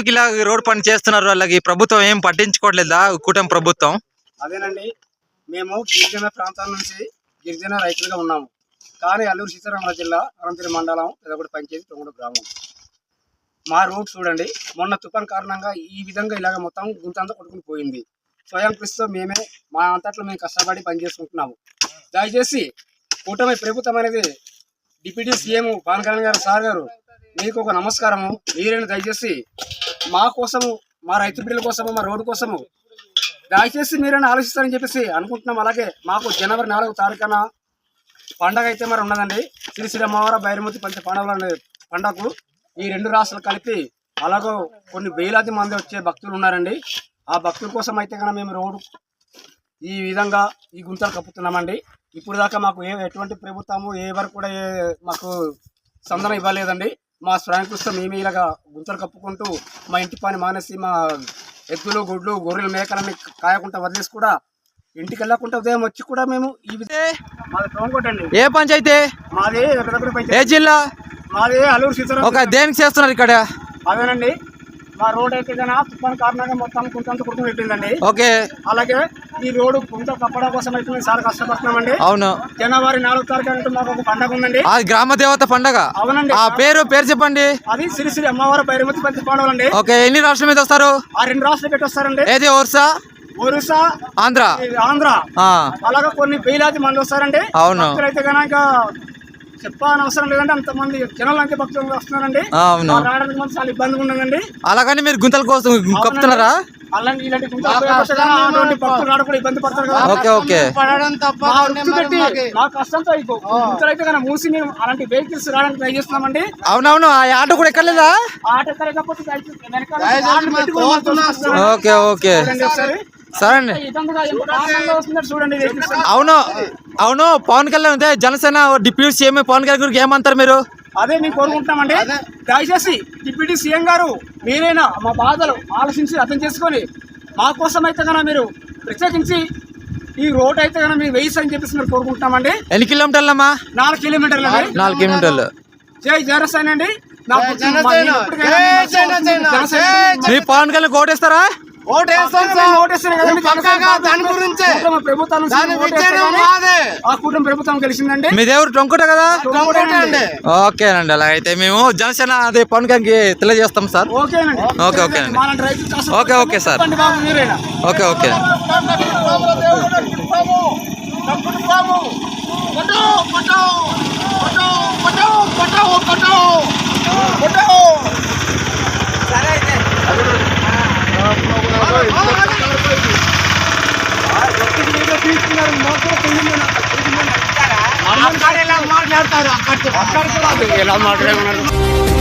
ఎందుకు ఇలా రోడ్ పని చేస్తున్నారు? వాళ్ళకి ప్రభుత్వం ఏం పట్టించుకోవట్లేదా? కూటమి ప్రభుత్వం? అదేనండి. మేము గిరిజన ప్రాంతాల నుంచి గిరిజన రైతులుగా ఉన్నాము. కానీ అల్లూరు సీతారామరాజు జిల్లా అనంతరి మండలం పెదగొడి పంచాయతీ తొంగుడు గ్రామం. మా రోడ్ చూడండి. మొన్న తుఫాన్ కారణంగా ఈ విధంగా ఇలాగ మొత్తం గుంతంతా కొట్టుకుని పోయింది. స్వయం కృషితో మేమే మా అంతట్లో మేము కష్టపడి పనిచేసుకుంటున్నాము దయచేసి కూటమి ప్రభుత్వం అనేది డిప్యూటీ సీఎం పవన్ కళ్యాణ్ గారు సార్ గారు మీకు ఒక నమస్కారము. మీరైనా దయచేసి మా కోసము మా రైతు బిడ్డల కోసము మా రోడ్డు కోసము దయచేసి మీరైనా ఆలోచిస్తారని చెప్పేసి అనుకుంటున్నాం. అలాగే మాకు జనవరి నాలుగో తారీఖున పండగ అయితే మరి ఉన్నదండి. శ్రీ శ్రీ అమ్మవారి బైరమతి పంచ పండుగలు పండగకు ఈ రెండు రాష్ట్రాలు కలిపి అలాగో కొన్ని వేలాది మంది వచ్చే భక్తులు ఉన్నారండి. ఆ భక్తుల కోసం అయితే కనుక మేము రోడ్డు ఈ విధంగా ఈ గుంతలు కప్పుతున్నామండి. ఇప్పుడు దాకా మాకు ఏ ఎటువంటి ప్రభుత్వము ఏ వరకు కూడా ఏ మాకు సందన ఇవ్వలేదండి. మా స్వయం కృషితో మేమే ఇలాగా గుంతలు కప్పుకుంటూ మా ఇంటి పని మానేసి మా ఎద్దులు గుడ్లు గొర్రెలు మేకలని కాయకుండా వదిలేసి కూడా ఇంటికి వెళ్ళకుండా ఉదయం వచ్చి కూడా మేము ఏ? పంచాయతీ? మాది ఏ జిల్లా? మాది అల్లూరు సీతారాం ఒక దేనికి చేస్తున్నారు ఇక్కడ? అదేనండి. మా రోడ్ అయితే కన్నా తుఫాన్ కారణంగా మొత్తం కుంతంత కుటుంబం పెట్టిందండి. ఓకే. అలాగే ఈ రోడ్డు కుంత కప్పడం కోసం అయితే మేము చాలా కష్టపడుతున్నామండి. అవును. జనవరి నాలుగు తారీఖు అంటే మాకు ఒక పండగ ఉందండి. ఆ గ్రామ దేవత పండగ. అవునండి. ఆ పేరు పేరు చెప్పండి. అది శ్రీ శ్రీ అమ్మవారి బైరమతి పంచి పండుగలండి ఓకే ఎన్ని రాష్ట్రం మీద వస్తారు? ఆ రెండు రాష్ట్రాలు పెట్టి వస్తారండి ఏది ఓర్సా ఒరిస్సా ఆంధ్ర. ఆంధ్ర. ఆ, అలాగే కొన్ని వేలాది మంది వస్తారండి. అవును. భక్తులైతే కనుక అవసరం అంతమంది భక్తులు వస్తున్నారండి. ఆ, అవును. ఆ రావడానికి మాకు చాలా ఇబ్బందిగా ఉందండి. అలాగని మీరు గుంతల కోసం కప్పుతున్నారా? అలాంటి ఇలాంటి భక్తులు రావడం ఇబ్బంది పడతారు ఓకే ఓకే. పడడం తప్ప కష్టంతో అయితే మూసి మేము అలాంటి వెహికల్స్ రావడానికి ట్రై చేస్తున్నామండి. అవునవును ఆ ఆటో కూడా ఎక్కర్లేదా? ఆటో చూస్తున్నాం. Okay okay. సరే అండి. అవును. అవును పవన్ కళ్యాణ్ అదే జనసేన డిప్యూటీ సీఎం పవన్ కళ్యాణ్ గురించి ఏమంటారు మీరు? అదే మేము కోరుకుంటున్నామండి. దయచేసి డిప్యూటీ సీఎం గారు మీరైనా మా బాధలు ఆలోచించి అర్థం చేసుకొని మా కోసం అయితే కనుక మీరు ప్రత్యేకించి ఈ రోడ్ అయితే కనుక మీరు వేయిస్ అని చెప్పేసి మేము కోరుకుంటున్నామండి. ఎన్ని కిలోమీటర్లమ్మా? నాలుగు కిలోమీటర్లు నాలుగు కిలోమీటర్లు. జై జనసేన అండి. పవన్ కళ్యాణ్ ఓటేస్తారా? సార్. ఓటేస్తేనే జనసేన దాని గురించే ప్రభుత్వం ఆ కుటుంబ ప్రభుత్వం గెలిచిందండి మీ దేవుడు టొంకుట కదా ఓకేనండి అలా అయితే మేము జనసేన అదే పవన్ కళ్యాణ్కి తెలియజేస్తాం సార్ ఓకేనండి okay, okay okay, okay sir. Okay okay మాట్లాడతారు. ఎలా మాట్లాడమన్నారు